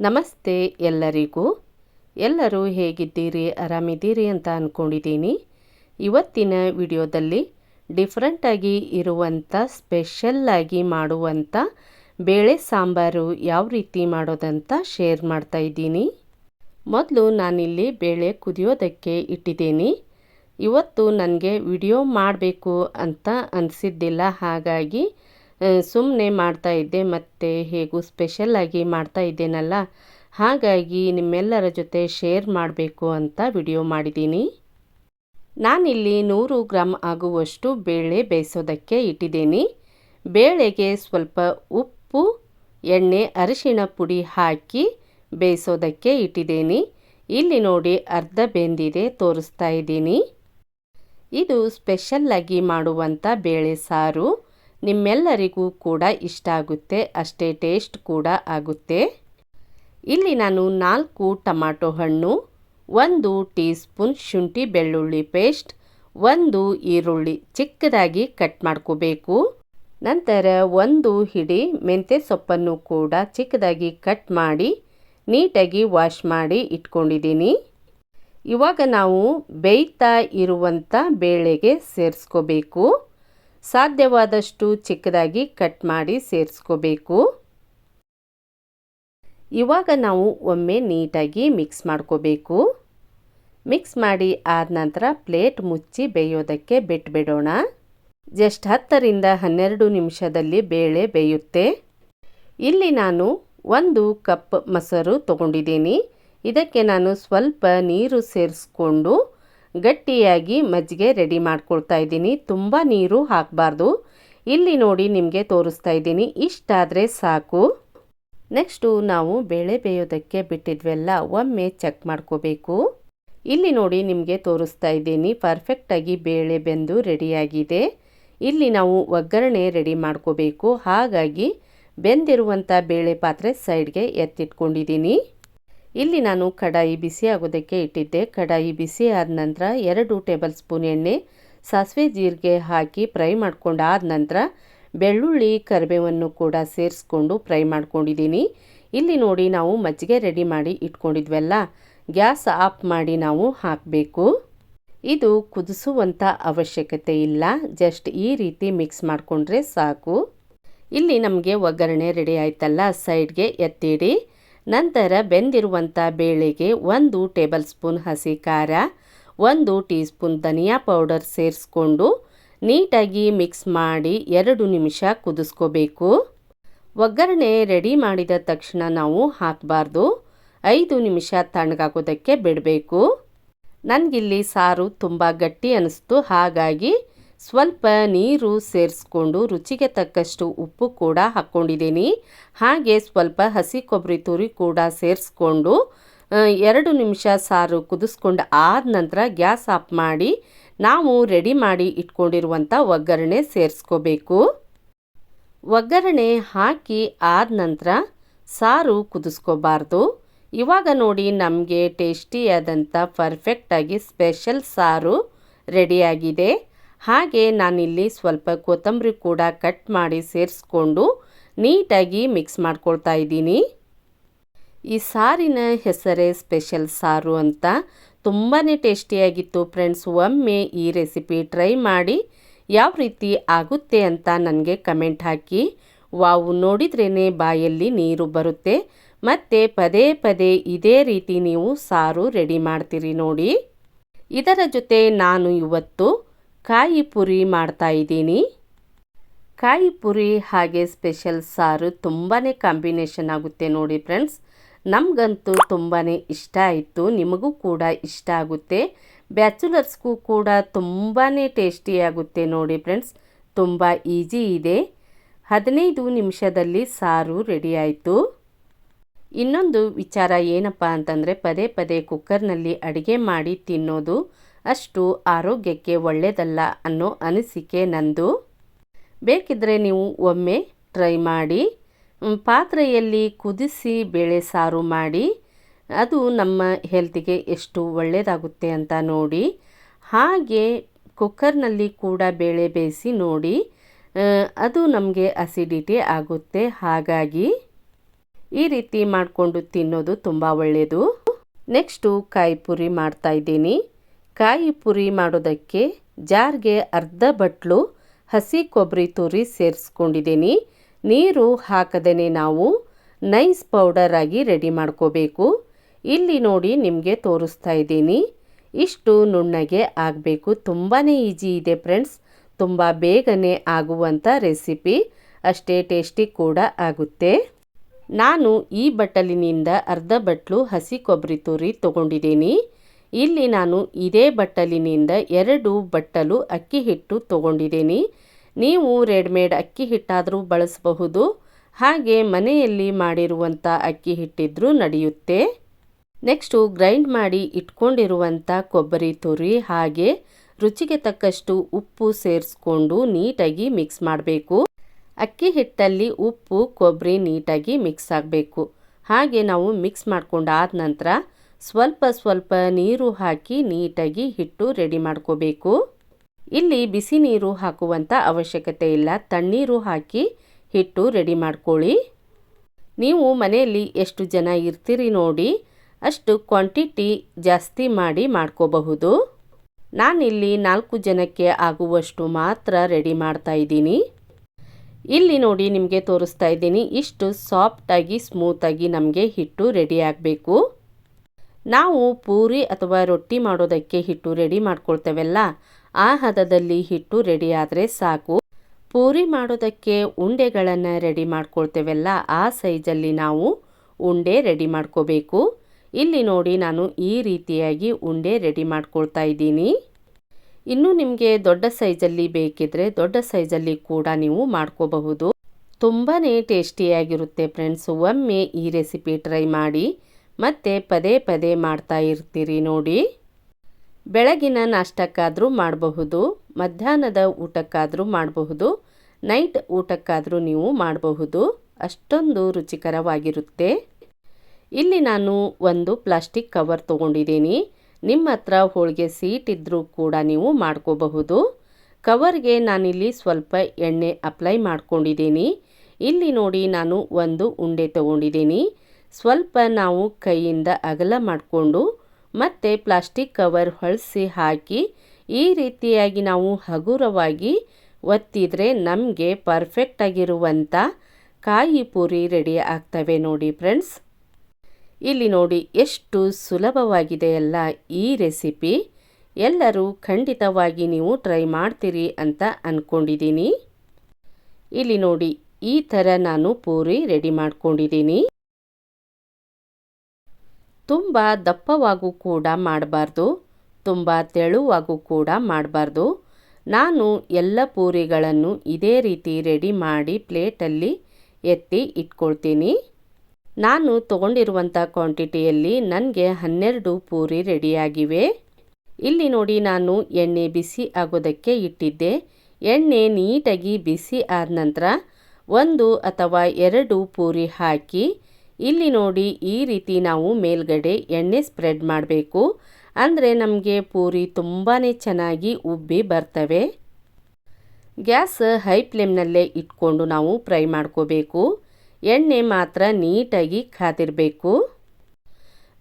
ನಮಸ್ತೆ ಎಲ್ಲರಿಗೂ. ಎಲ್ಲರೂ ಹೇಗಿದ್ದೀರಿ? ಆರಾಮಿದ್ದೀರಿ ಅಂತ ಅಂದ್ಕೊಂಡಿದ್ದೀನಿ ಇವತ್ತಿನ ವಿಡಿಯೋದಲ್ಲಿ ಡಿಫ್ರೆಂಟಾಗಿ ಇರುವಂಥ ಸ್ಪೆಷಲ್ಲಾಗಿ ಮಾಡುವಂಥ ಬೇಳೆ ಸಾಂಬಾರು ಯಾವ ರೀತಿ ಮಾಡೋದಂತ ಶೇರ್ ಮಾಡ್ತಾ ಇದ್ದೀನಿ. ಮೊದಲು ನಾನಿಲ್ಲಿ ಬೇಳೆ ಕುದಿಯೋದಕ್ಕೆ ಇಟ್ಟಿದ್ದೀನಿ. ಇವತ್ತು ನನಗೆ ವಿಡಿಯೋ ಮಾಡಬೇಕು ಅಂತ ಅನಿಸಿದ್ದಿಲ್ಲ, ಹಾಗಾಗಿ ಸುಮ್ಮನೆ ಮಾಡ್ತಾ ಇದ್ದೆ, ಮತ್ತು ಹೇಗೂ ಸ್ಪೆಷಲ್ಲಾಗಿ ಮಾಡ್ತಾ ಇದ್ದೇನಲ್ಲ? ಹಾಗಾಗಿ ನಿಮ್ಮೆಲ್ಲರ ಜೊತೆ ಶೇರ್ ಮಾಡಬೇಕು ಅಂತ ವಿಡಿಯೋ ಮಾಡಿದ್ದೀನಿ. ನಾನಿಲ್ಲಿ ನೂರು ಗ್ರಾಮ್ ಆಗುವಷ್ಟು ಬೇಳೆ ಬೇಯಿಸೋದಕ್ಕೆ ಇಟ್ಟಿದ್ದೀನಿ. ಬೇಳೆಗೆ ಸ್ವಲ್ಪ ಉಪ್ಪು, ಎಣ್ಣೆ, ಅರಿಶಿಣ ಪುಡಿ ಹಾಕಿ ಬೇಯಿಸೋದಕ್ಕೆ ಇಟ್ಟಿದ್ದೀನಿ. ಇಲ್ಲಿ ನೋಡಿ ಅರ್ಧ ಬೆಂದಿದೆ ತೋರಿಸ್ತಾ ಇದ್ದೀನಿ. ಇದು ಸ್ಪೆಷಲ್ಲಾಗಿ ಮಾಡುವಂಥ ಬೇಳೆ ಸಾರು. ನಿಮ್ಮೆಲ್ಲರಿಗೂ ಕೂಡ ಇಷ್ಟ ಆಗುತ್ತೆ, ಅಷ್ಟೇ ಟೇಸ್ಟ್ ಕೂಡ ಆಗುತ್ತೆ. ಇಲ್ಲಿ ನಾನು ನಾಲ್ಕು ಟೊಮಾಟೊ ಹಣ್ಣು, ಒಂದು ಟೀ ಸ್ಪೂನ್ ಶುಂಠಿ ಬೆಳ್ಳುಳ್ಳಿ ಪೇಸ್ಟ್, ಒಂದು ಈರುಳ್ಳಿ ಚಿಕ್ಕದಾಗಿ ಕಟ್ ಮಾಡ್ಕೋಬೇಕು. ನಂತರ ಒಂದು ಹಿಡಿ ಮೆಂತ್ಯ ಸೊಪ್ಪನ್ನು ಕೂಡ ಚಿಕ್ಕದಾಗಿ ಕಟ್ ಮಾಡಿ ನೀಟಾಗಿ ವಾಶ್ ಮಾಡಿ ಇಟ್ಕೊಂಡಿದ್ದೀನಿ. ಇವಾಗ ನಾವು ಬೇಯ್ತಾ ಇರುವಂಥ ಬೇಳೆಗೆ ಸೇರಿಸ್ಕೋಬೇಕು. ಸಾಧ್ಯವಾದಷ್ಟು ಚಿಕ್ಕದಾಗಿ ಕಟ್ ಮಾಡಿ ಸೇರಿಸ್ಕೋಬೇಕು. ಇವಾಗ ನಾವು ಒಮ್ಮೆ ನೀಟಾಗಿ ಮಿಕ್ಸ್ ಮಾಡ್ಕೋಬೇಕು. ಮಿಕ್ಸ್ ಮಾಡಿ ಆದ ನಂತರ ಪ್ಲೇಟ್ ಮುಚ್ಚಿ ಬೇಯೋದಕ್ಕೆ ಬಿಟ್ಬಿಡೋಣ. ಜಸ್ಟ್ ಹತ್ತರಿಂದ ಹನ್ನೆರಡು ನಿಮಿಷದಲ್ಲಿ ಬೇಳೆ ಬೇಯುತ್ತೆ. ಇಲ್ಲಿ ನಾನು ಒಂದು ಕಪ್ ಮೊಸರು ತಗೊಂಡಿದ್ದೀನಿ. ಇದಕ್ಕೆ ನಾನು ಸ್ವಲ್ಪ ನೀರು ಸೇರಿಸ್ಕೊಂಡು ಗಟ್ಟಿಯಾಗಿ ಮಜ್ಜಿಗೆ ರೆಡಿ ಮಾಡ್ಕೊಳ್ತಾ ಇದ್ದೀನಿ. ತುಂಬ ನೀರು ಹಾಕಬಾರ್ದು. ಇಲ್ಲಿ ನೋಡಿ ನಿಮಗೆ ತೋರಿಸ್ತಾ ಇದ್ದೀನಿ. ಇಷ್ಟಾದರೆ ಸಾಕು. ನೆಕ್ಸ್ಟು ನಾವು ಬೇಳೆ ಬೇಯೋದಕ್ಕೆ ಬಿಟ್ಟಿದ್ವೆಲ್ಲ, ಒಮ್ಮೆ ಚೆಕ್ ಮಾಡ್ಕೋಬೇಕು. ಇಲ್ಲಿ ನೋಡಿ ನಿಮಗೆ ತೋರಿಸ್ತಾ ಇದ್ದೀನಿ. ಪರ್ಫೆಕ್ಟಾಗಿ ಬೇಳೆ ಬೆಂದು ರೆಡಿಯಾಗಿದೆ ಇಲ್ಲಿ ನಾವು ಒಗ್ಗರಣೆ ರೆಡಿ ಮಾಡ್ಕೋಬೇಕು. ಹಾಗಾಗಿ ಬೆಂದಿರುವಂಥ ಬೇಳೆ ಪಾತ್ರೆ ಸೈಡ್ಗೆ ಎತ್ತಿಟ್ಕೊಂಡಿದ್ದೀನಿ. ಇಲ್ಲಿ ನಾನು ಕಡಾಯಿ ಬಿಸಿ ಆಗೋದಕ್ಕೆ ಇಟ್ಟಿದ್ದೆ. ಕಡಾಯಿ ಬಿಸಿ ಆದ ನಂತರ ಎರಡು ಟೇಬಲ್ ಸ್ಪೂನ್ ಎಣ್ಣೆ, ಸಾಸಿವೆ ಜೀರಿಗೆ ಹಾಕಿ ಫ್ರೈ ಮಾಡ್ಕೊಂಡಾದ ನಂತರ ಬೆಳ್ಳುಳ್ಳಿ ಕರಿಬೇವನ್ನು ಕೂಡ ಸೇರಿಸ್ಕೊಂಡು ಫ್ರೈ ಮಾಡ್ಕೊಂಡಿದ್ದೀನಿ. ಇಲ್ಲಿ ನೋಡಿ ನಾವು ಮಜ್ಜಿಗೆ ರೆಡಿ ಮಾಡಿ ಇಟ್ಕೊಂಡಿದ್ವಲ್ಲ, ಗ್ಯಾಸ್ ಆಫ್ ಮಾಡಿ ನಾವು ಹಾಕಬೇಕು. ಇದು ಕುದಿಸುವಂಥ ಅವಶ್ಯಕತೆ ಇಲ್ಲ, ಜಸ್ಟ್ ಈ ರೀತಿ ಮಿಕ್ಸ್ ಮಾಡಿಕೊಂಡ್ರೆ ಸಾಕು. ಇಲ್ಲಿ ನಮಗೆ ಒಗ್ಗರಣೆ ರೆಡಿ ಆಯ್ತಲ್ಲ, ಸೈಡ್ಗೆ ಎತ್ತಿಡಿ. ನಂತರ ಬೆಂದಿರುವಂಥ ಬೇಳೆಗೆ ಒಂದು ಟೇಬಲ್ ಸ್ಪೂನ್ ಹಸಿ ಖಾರ, ಒಂದು ಟೀ ಸ್ಪೂನ್ ಧನಿಯಾ ಪೌಡರ್ ಸೇರಿಸ್ಕೊಂಡು ನೀಟಾಗಿ ಮಿಕ್ಸ್ ಮಾಡಿ ಎರಡು ನಿಮಿಷ ಕುದಿಸ್ಕೋಬೇಕು. ಒಗ್ಗರಣೆ ರೆಡಿ ಮಾಡಿದ ತಕ್ಷಣ ನಾವು ಹಾಕಬಾರ್ದು. ಐದು ನಿಮಿಷ ತಣ್ಣಗಾಗೋದಕ್ಕೆ ಬಿಡಬೇಕು. ನನಗಿಲ್ಲಿ ಸಾರು ತುಂಬ ಗಟ್ಟಿ ಅನ್ನಿಸ್ತು ಹಾಗಾಗಿ ಸ್ವಲ್ಪ ನೀರು ಸೇರಿಸ್ಕೊಂಡು ರುಚಿಗೆ ತಕ್ಕಷ್ಟು ಉಪ್ಪು ಕೂಡ ಹಾಕ್ಕೊಂಡಿದ್ದೀನಿ. ಹಾಗೆ ಸ್ವಲ್ಪ ಹಸಿ ಕೊಬ್ಬರಿ ತುರಿ ಕೂಡ ಸೇರಿಸ್ಕೊಂಡು ಎರಡು ನಿಮಿಷ ಸಾರು ಕುದಿಸ್ಕೊಂಡು ಆದ ನಂತರ ಗ್ಯಾಸ್ ಆಫ್ ಮಾಡಿ ನಾವು ರೆಡಿ ಮಾಡಿ ಇಟ್ಕೊಂಡಿರುವಂಥ ಒಗ್ಗರಣೆ ಸೇರಿಸ್ಕೋಬೇಕು. ಒಗ್ಗರಣೆ ಹಾಕಿ ಆದ ನಂತರ ಸಾರು ಕುದಿಸ್ಕೋಬಾರ್ದು. ಇವಾಗ ನೋಡಿ ನಮಗೆ ಟೇಸ್ಟಿಯಾದಂಥ ಪರ್ಫೆಕ್ಟಾಗಿ ಸ್ಪೆಷಲ್ ಸಾರು ರೆಡಿಯಾಗಿದೆ. ಹಾಗೆ ನಾನಿಲ್ಲಿ ಸ್ವಲ್ಪ ಕೊತ್ತಂಬರಿ ಕೂಡ ಕಟ್ ಮಾಡಿ ಸೇರಿಸ್ಕೊಂಡು ನೀಟಾಗಿ ಮಿಕ್ಸ್ ಮಾಡ್ಕೊಳ್ತಾ ಇದ್ದೀನಿ. ಈ ಸಾರಿನ ಹೆಸರೇ ಸ್ಪೆಷಲ್ ಸಾರು ಅಂತ ತುಂಬಾ ಟೇಸ್ಟಿಯಾಗಿತ್ತು ಫ್ರೆಂಡ್ಸ್. ಒಮ್ಮೆ ಈ ರೆಸಿಪಿ ಟ್ರೈ ಮಾಡಿ ಯಾವ ರೀತಿ ಆಗುತ್ತೆ ಅಂತ ನನಗೆ ಕಮೆಂಟ್ ಹಾಕಿ. ವಾವು ನೋಡಿದ್ರೇ ಬಾಯಲ್ಲಿ ನೀರು ಬರುತ್ತೆ. ಮತ್ತು ಪದೇ ಪದೇ ಇದೇ ರೀತಿ ನೀವು ಸಾರು ರೆಡಿ ಮಾಡ್ತೀರಿ ನೋಡಿ. ಇದರ ಜೊತೆ ನಾನು ಇವತ್ತು ಕಾಯಿ ಪುರಿ ಮಾಡ್ತಾ ಇದ್ದೀನಿ. ಕಾಯಿ ಪುರಿ ಹಾಗೆ ಸ್ಪೆಷಲ್ ಸಾರು ತುಂಬಾ ಕಾಂಬಿನೇಷನ್ ಆಗುತ್ತೆ ನೋಡಿ ಫ್ರೆಂಡ್ಸ್. ನಮಗಂತೂ ತುಂಬಾ ಇಷ್ಟ ಆಯಿತು, ನಿಮಗೂ ಕೂಡ ಇಷ್ಟ ಆಗುತ್ತೆ. ಬ್ಯಾಚುಲರ್ಸ್ಗೂ ಕೂಡ ತುಂಬಾ ಟೇಸ್ಟಿಯಾಗುತ್ತೆ ನೋಡಿ ಫ್ರೆಂಡ್ಸ್. ತುಂಬ ಈಜಿ ಇದೆ. ಹದಿನೈದು ನಿಮಿಷದಲ್ಲಿ ಸಾರು ರೆಡಿ ಆಯಿತು. ಇನ್ನೊಂದು ವಿಚಾರ ಏನಪ್ಪ ಅಂತಂದರೆ, ಪದೇ ಪದೇ ಕುಕ್ಕರ್ನಲ್ಲಿ ಅಡುಗೆ ಮಾಡಿ ತಿನ್ನೋದು. ಅಷ್ಟು ಆರೋಗ್ಯಕ್ಕೆ ಒಳ್ಳೆಯದಲ್ಲ ಅನ್ನೋ ಅನಿಸಿಕೆ ನಂದು. ಬೇಕಿದ್ದರೆ ನೀವು ಒಮ್ಮೆ ಟ್ರೈ ಮಾಡಿ. ಪಾತ್ರೆಯಲ್ಲಿ ಕುದಿಸಿ ಬೇಳೆ ಸಾರು ಮಾಡಿ. ಅದು ನಮ್ಮ ಹೆಲ್ತಿಗೆ ಎಷ್ಟು ಒಳ್ಳೆಯದಾಗುತ್ತೆ ಅಂತ ನೋಡಿ. ಹಾಗೆ ಕುಕ್ಕರ್ನಲ್ಲಿ ಕೂಡ ಬೇಳೆ ಬೇಯಿಸಿ ನೋಡಿ. ಅದು ನಮಗೆ ಅಸಿಡಿಟಿ ಆಗುತ್ತೆ. ಹಾಗಾಗಿ ಈ ರೀತಿ ಮಾಡಿಕೊಂಡು ತಿನ್ನೋದು ತುಂಬ ಒಳ್ಳೆಯದು ನೆಕ್ಸ್ಟು ಕಾಯಿಪುರಿ ಮಾಡ್ತಾ ಇದ್ದೀನಿ. ಕಾಯಿ ಪುರಿ ಮಾಡೋದಕ್ಕೆ ಜಾರ್ಗೆ ಅರ್ಧ ಬಟ್ಲು ಹಸಿ ಕೊಬ್ಬರಿ ತುರಿ ಸೇರಿಸ್ಕೊಂಡಿದ್ದೀನಿ. ನೀರು ಹಾಕದೇ ನಾವು ನೈಸ್ ಪೌಡರ್ ಆಗಿ ರೆಡಿ ಮಾಡ್ಕೋಬೇಕು. ಇಲ್ಲಿ ನೋಡಿ ನಿಮಗೆ ತೋರಿಸ್ತಾ ಇದ್ದೀನಿ. ಇಷ್ಟು ನುಣ್ಣಗೆ ಆಗಬೇಕು. ತುಂಬಾ ಈಜಿ ಇದೆ ಫ್ರೆಂಡ್ಸ್. ತುಂಬ ಬೇಗನೆ ಆಗುವಂಥ ರೆಸಿಪಿ. ಅಷ್ಟೇ ಟೇಸ್ಟಿ ಕೂಡ ಆಗುತ್ತೆ. ನಾನು ಈ ಬಟ್ಟಲಿನಿಂದ ಅರ್ಧ ಬಟ್ಲು ಹಸಿ ಕೊಬ್ಬರಿ ತುರಿ ತೊಗೊಂಡಿದ್ದೀನಿ. ಇಲ್ಲಿ ನಾನು ಇದೇ ಬಟ್ಟಲಿನಿಂದ ಎರಡು ಬಟ್ಟಲು ಅಕ್ಕಿ ಹಿಟ್ಟು ತಗೊಂಡಿದ್ದೀನಿ. ನೀವು ರೆಡಿಮೇಡ್ ಅಕ್ಕಿ ಹಿಟ್ಟಾದರೂ ಬಳಸಬಹುದು. ಹಾಗೆ ಮನೆಯಲ್ಲಿ ಮಾಡಿರುವಂಥ ಅಕ್ಕಿ ಹಿಟ್ಟಿದ್ರೂ ನಡೆಯುತ್ತೆ. ನೆಕ್ಸ್ಟು ಗ್ರೈಂಡ್ ಮಾಡಿ ಇಟ್ಕೊಂಡಿರುವಂಥ ಕೊಬ್ಬರಿ ತುರಿ ಹಾಗೆ ರುಚಿಗೆ ತಕ್ಕಷ್ಟು ಉಪ್ಪು ಸೇರಿಸ್ಕೊಂಡು ನೀಟಾಗಿ ಮಿಕ್ಸ್ ಮಾಡಬೇಕು. ಅಕ್ಕಿ ಹಿಟ್ಟಲ್ಲಿ ಉಪ್ಪು, ಕೊಬ್ಬರಿ ನೀಟಾಗಿ ಮಿಕ್ಸ್ ಆಗಬೇಕು. ಹಾಗೆ ನಾವು ಮಿಕ್ಸ್ ಮಾಡ್ಕೊಂಡಾದ ನಂತರ ಸ್ವಲ್ಪ ಸ್ವಲ್ಪ ನೀರು ಹಾಕಿ ನೀಟಾಗಿ ಹಿಟ್ಟು ರೆಡಿ ಮಾಡ್ಕೋಬೇಕು. ಇಲ್ಲಿ ಬಿಸಿ ನೀರು ಹಾಕುವಂಥ ಅವಶ್ಯಕತೆ ಇಲ್ಲ. ತಣ್ಣೀರು ಹಾಕಿ ಹಿಟ್ಟು ರೆಡಿ ಮಾಡ್ಕೊಳ್ಳಿ. ನೀವು ಮನೆಯಲ್ಲಿ ಎಷ್ಟು ಜನ ಇರ್ತೀರಿ ನೋಡಿ, ಅಷ್ಟು ಕ್ವಾಂಟಿಟಿ ಜಾಸ್ತಿ ಮಾಡಿ ಮಾಡ್ಕೋಬಹುದು. ನಾನಿಲ್ಲಿ ನಾಲ್ಕು ಜನಕ್ಕೆ ಆಗುವಷ್ಟು ಮಾತ್ರ ರೆಡಿ ಮಾಡ್ತಾ ಇದ್ದೀನಿ. ಇಲ್ಲಿ ನೋಡಿ ನಿಮಗೆ ತೋರಿಸ್ತಾ ಇದ್ದೀನಿ, ಇಷ್ಟು ಸಾಫ್ಟಾಗಿ ಸ್ಮೂತಾಗಿ ನಮಗೆ ಹಿಟ್ಟು ರೆಡಿ ಆಗಬೇಕು. ನಾವು ಪೂರಿ ಅಥವಾ ರೊಟ್ಟಿ ಮಾಡೋದಕ್ಕೆ ಹಿಟ್ಟು ರೆಡಿ ಮಾಡ್ಕೊಳ್ತೇವಲ್ಲ? ಆ ಹದದಲ್ಲಿ ಹಿಟ್ಟು ರೆಡಿ ಆದರೆ ಸಾಕು. ಪೂರಿ ಮಾಡೋದಕ್ಕೆ ಉಂಡೆಗಳನ್ನು ರೆಡಿ ಮಾಡ್ಕೊಳ್ತೇವಲ್ಲ, ಆ ಸೈಜಲ್ಲಿ ನಾವು ಉಂಡೆ ರೆಡಿ ಮಾಡ್ಕೋಬೇಕು. ಇಲ್ಲಿ ನೋಡಿ ನಾನು ಈ ರೀತಿಯಾಗಿ ಉಂಡೆ ರೆಡಿ ಮಾಡ್ಕೊಳ್ತಾ ಇದ್ದೀನಿ. ಇನ್ನು ನಿಮಗೆ ದೊಡ್ಡ ಸೈಜಲ್ಲಿ ಬೇಕಿದ್ರೆ ದೊಡ್ಡ ಸೈಜಲ್ಲಿ ಕೂಡ ನೀವು ಮಾಡ್ಕೋಬಹುದು. ತುಂಬಾ ಟೇಸ್ಟಿಯಾಗಿರುತ್ತೆ ಫ್ರೆಂಡ್ಸ್, ಒಮ್ಮೆ ಈ ರೆಸಿಪಿ ಟ್ರೈ ಮಾಡಿ. ಮತ್ತೆ ಪದೇ ಪದೇ ಮಾಡ್ತಾ ಇರ್ತೀರಿ ನೋಡಿ. ಬೆಳಗಿನ ನಾಷ್ಟಕ್ಕಾದರೂ ಮಾಡಬಹುದು, ಮಧ್ಯಾಹ್ನದ ಊಟಕ್ಕಾದರೂ ಮಾಡಬಹುದು, ನೈಟ್ ಊಟಕ್ಕಾದರೂ ನೀವು ಮಾಡಬಹುದು. ಅಷ್ಟೊಂದು ರುಚಿಕರವಾಗಿರುತ್ತೆ. ಇಲ್ಲಿ ನಾನು ಒಂದು ಪ್ಲಾಸ್ಟಿಕ್ ಕವರ್ ತೊಗೊಂಡಿದ್ದೀನಿ. ನಿಮ್ಮ ಹತ್ರ ಹೋಳಿಗೆ ಇದ್ದರೂ ಕೂಡ ನೀವು ಮಾಡ್ಕೋಬಹುದು. ಕವರ್ಗೆ ನಾನಿಲ್ಲಿ ಸ್ವಲ್ಪ ಎಣ್ಣೆ ಅಪ್ಲೈ ಮಾಡ್ಕೊಂಡಿದ್ದೀನಿ. ಇಲ್ಲಿ ನೋಡಿ ನಾನು ಒಂದು ಉಂಡೆ ತೊಗೊಂಡಿದ್ದೀನಿ. ಸ್ವಲ್ಪ ನಾವು ಕೈಯಿಂದ ಅಗಲ ಮಾಡಿಕೊಂಡು ಮತ್ತು ಪ್ಲಾಸ್ಟಿಕ್ ಕವರ್ ಹೊಳಿಸಿ ಹಾಕಿ ಈ ರೀತಿಯಾಗಿ ನಾವು ಹಗುರವಾಗಿ ಒತ್ತಿದರೆ ನಮಗೆ ಪರ್ಫೆಕ್ಟಾಗಿರುವಂಥ ಕಾಯಿ ಪೂರಿ ರೆಡಿ ಆಗ್ತವೆ ನೋಡಿ ಫ್ರೆಂಡ್ಸ್ ಇಲ್ಲಿ ನೋಡಿ ಎಷ್ಟು ಸುಲಭವಾಗಿದೆ ಅಲ್ಲ ಈ ರೆಸಿಪಿ ಎಲ್ಲರೂ ಖಂಡಿತವಾಗಿ ನೀವು ಟ್ರೈ ಮಾಡ್ತೀರಿ ಅಂತ ಅಂದ್ಕೊಂಡಿದ್ದೀನಿ ಇಲ್ಲಿ ನೋಡಿ ಈ ಥರ ನಾನು ಪೂರಿ ರೆಡಿ ಮಾಡ್ಕೊಂಡಿದ್ದೀನಿ. ತುಂಬ ದಪ್ಪವಾಗೂ ಕೂಡ ಮಾಡಬಾರ್ದು, ತುಂಬ ತೆಳುವಾಗೂ ಕೂಡ ಮಾಡಬಾರ್ದು. ನಾನು ಎಲ್ಲ ಪೂರಿಗಳನ್ನು ಇದೇ ರೀತಿ ರೆಡಿ ಮಾಡಿ ಪ್ಲೇಟಲ್ಲಿ ಎತ್ತಿ ಇಟ್ಕೊಳ್ತೀನಿ. ನಾನು ತಗೊಂಡಿರುವಂಥ ಕ್ವಾಂಟಿಟಿಯಲ್ಲಿ ನನಗೆ ಹನ್ನೆರಡು ಪೂರಿ ರೆಡಿಯಾಗಿವೆ. ಇಲ್ಲಿ ನೋಡಿ ನಾನು ಎಣ್ಣೆ ಬಿಸಿ ಆಗೋದಕ್ಕೆ ಇಟ್ಟಿದ್ದೆ. ಎಣ್ಣೆ ನೀಟಾಗಿ ಬಿಸಿ ಆದ ನಂತರ ಒಂದು ಅಥವಾ ಎರಡು ಪೂರಿ ಹಾಕಿ ಇಲ್ಲಿ ನೋಡಿ ಈ ರೀತಿ ನಾವು ಮೇಲ್ಗಡೆ ಎಣ್ಣೆ ಸ್ಪ್ರೆಡ್ ಮಾಡಬೇಕು. ಅಂದರೆ ನಮಗೆ ಪೂರಿ ತುಂಬಾ ಚೆನ್ನಾಗಿ ಉಬ್ಬಿ ಬರ್ತವೆ. ಗ್ಯಾಸ್ ಹೈ ಫ್ಲೇಮ್ನಲ್ಲೇ ಇಟ್ಕೊಂಡು ನಾವು ಫ್ರೈ ಮಾಡ್ಕೋಬೇಕು. ಎಣ್ಣೆ ಮಾತ್ರ ನೀಟಾಗಿ ಕಾದಿರಬೇಕು.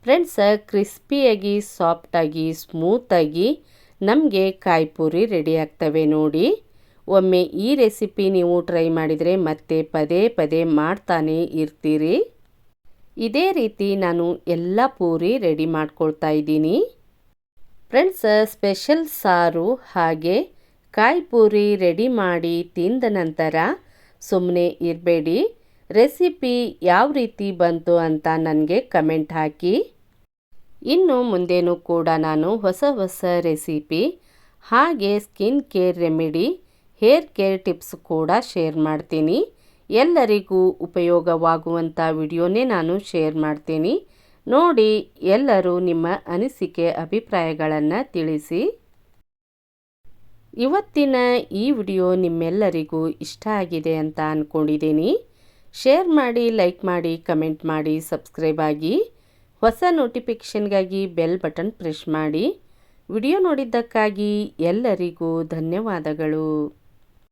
ಫ್ರೆಂಡ್ಸ್, ಕ್ರಿಸ್ಪಿಯಾಗಿ, ಸಾಫ್ಟಾಗಿ, ಸ್ಮೂತಾಗಿ ನಮಗೆ ಕಾಯಿಪೂರಿ ರೆಡಿ ಆಗ್ತವೆ ನೋಡಿ. ಒಮ್ಮೆ ಈ ರೆಸಿಪಿ ನೀವು ಟ್ರೈ ಮಾಡಿದರೆ ಮತ್ತೆ ಪದೇ ಪದೇ ಮಾಡ್ತಾನೆ ಇರ್ತೀರಿ. ಇದೇ ರೀತಿ ನಾನು ಎಲ್ಲ ಪೂರಿ ರೆಡಿ ಮಾಡ್ಕೊಳ್ತಾ ಇದ್ದೀನಿ. ಫ್ರೆಂಡ್ಸ್ ಸ್ಪೆಷಲ್ ಸಾರು ಹಾಗೆ ಕಾಯಿ ಪೂರಿ ರೆಡಿ ಮಾಡಿ ತಿಂದ ನಂತರ ಸುಮ್ಮನೆ ಇರಬೇಡಿ. ರೆಸಿಪಿ ಯಾವ ರೀತಿ ಬಂತು ಅಂತ ನನಗೆ ಕಮೆಂಟ್ ಹಾಕಿ. ಇನ್ನು ಮುಂದೇನೂ ಕೂಡ ನಾನು ಹೊಸ ಹೊಸ ರೆಸಿಪಿ ಹಾಗೆ skin care remedy hair care tips ಕೂಡ ಶೇರ್ ಮಾಡ್ತೀನಿ. ಎಲ್ಲರಿಗೂ ಉಪಯೋಗವಾಗುವಂಥ ವಿಡಿಯೋನೇ ನಾನು ಶೇರ್ ಮಾಡ್ತೀನಿ. ನೋಡಿ, ಎಲ್ಲರೂ ನಿಮ್ಮ ಅನಿಸಿಕೆ, ಅಭಿಪ್ರಾಯಗಳನ್ನು ತಿಳಿಸಿ. ಇವತ್ತಿನ ಈ ವಿಡಿಯೋ ನಿಮ್ಮೆಲ್ಲರಿಗೂ ಇಷ್ಟ ಆಗಿದೆ ಅಂತ ಅಂದ್ಕೊಂಡಿದ್ದೀನಿ ಶೇರ್ ಮಾಡಿ, ಲೈಕ್ ಮಾಡಿ, ಕಮೆಂಟ್ ಮಾಡಿ, ಸಬ್ಸ್ಕ್ರೈಬ್ ಆಗಿ, ಹೊಸ ನೋಟಿಫಿಕೇಷನ್ಗಾಗಿ ಬೆಲ್ ಬಟನ್ ಪ್ರೆಸ್ ಮಾಡಿ. ವಿಡಿಯೋ ನೋಡಿದ್ದಕ್ಕಾಗಿ ಎಲ್ಲರಿಗೂ ಧನ್ಯವಾದಗಳು.